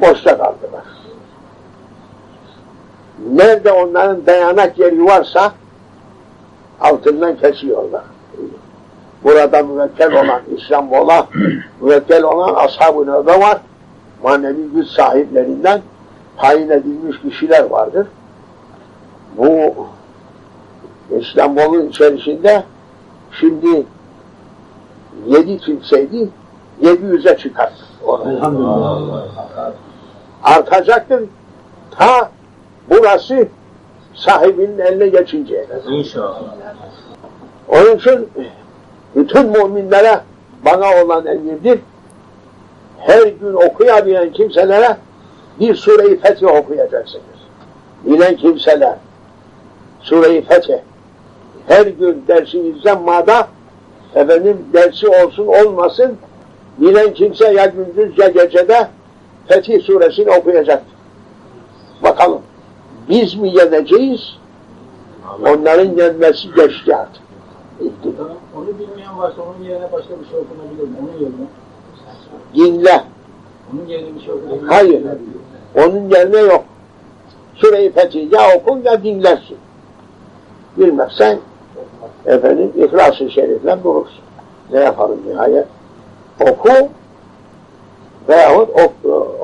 boşta kaldılar. Nerede onların dayanak yeri varsa altından kesiyorlar. Burada müvekkel olan İstanbul'a müvekkel olan ashab-ı var. Manevi güç sahiplerinden tayin edilmiş kişiler vardır. Bu İstanbul'un içerisinde şimdi yedi kimseydi, yedi yüze çıkar. Artacaktır ta burası sahibinin eline geçinceye kadar. İnşallah. Onun için bütün müminlere bana olan emirdir. Her gün okuyabilen kimselere bir sure-i Fetih okuyacaksınız. Bilen kimseler sure-i Fetih her gün dersinizden mada efendim dersi olsun olmasın bilen kimse ya gündüz ya gecede Fetih suresini okuyacak. Bakalım biz mi yeneceğiz? Onların yenmesi geçti artık. Onu bilmeyen varsa onun yerine başka bir şey okunabilir mi? Onun yerine. Dinle. Onun yerine bir şey okunabilir? Hayır. Onun yerine yok. Sure-i Fetih ya oku ya dinlersin. Bilmezsen efendim İhlas-ı Şerif'le bulursun. Ne yapalım nihayet? Oku veyahut ok,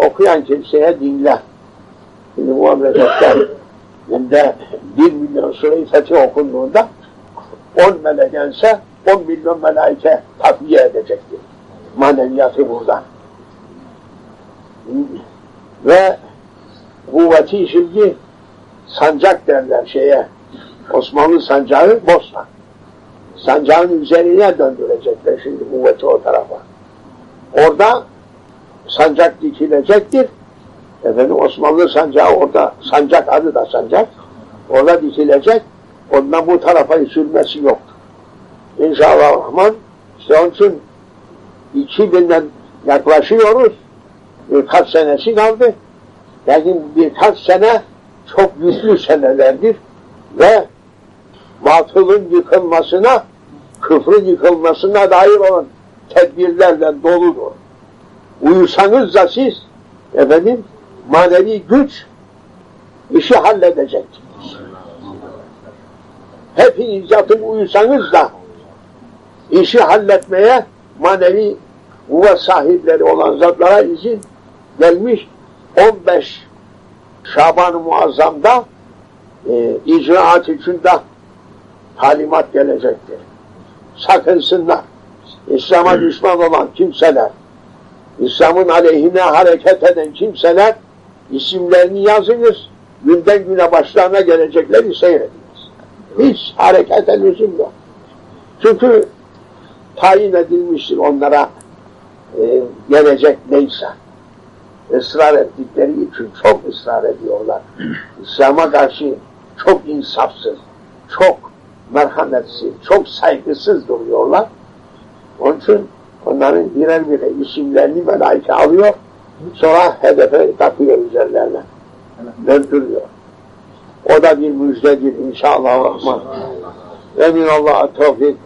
okuyan kimseye dinle. Şimdi bu memlekette günde bir milyon Sure-i okunduğunda on melek gelse on milyon melaike takviye edecektir. Maneviyatı burada. Ve kuvveti şimdi sancak derler şeye. Osmanlı sancağı Bosna. Sancağın üzerine döndürecekler şimdi kuvveti o tarafa. Orada sancak dikilecektir. Efendim Osmanlı sancağı orada, sancak adı da sancak. Orada dikilecek. Ondan bu tarafa sürmesi yok. İnşallah Rahman işte onun için 2000'den yaklaşıyoruz. Birkaç senesi kaldı. Lakin birkaç sene çok güçlü senelerdir ve batılın yıkılmasına, küfrün yıkılmasına dair olan tedbirlerle doludur. Uyusanız da siz efendim manevi güç işi halledecektir. Hepiniz yatıp uyusanız da işi halletmeye manevi kuvvet sahipleri olan zatlara izin gelmiş 15 Şaban-ı Muazzam'da e, icraat için de talimat gelecektir. Sakınsınlar. İslam'a düşman olan kimseler, İslam'ın aleyhine hareket eden kimseler isimlerini yazınız, günden güne başlarına gelecekleri seyrediniz. Hiç harekete lüzum yok. Çünkü tayin edilmiştir onlara e, gelecek neyse. Israr ettikleri için çok ısrar ediyorlar. İslam'a karşı çok insafsız, çok merhametsiz, çok saygısız duruyorlar. Onun için onların birer birer isimlerini melaike alıyor, sonra hedefe takıyor üzerlerine. Döndürüyor. O da bir müjdedir inşallah. Rahman. Emin Allah'a tevfik.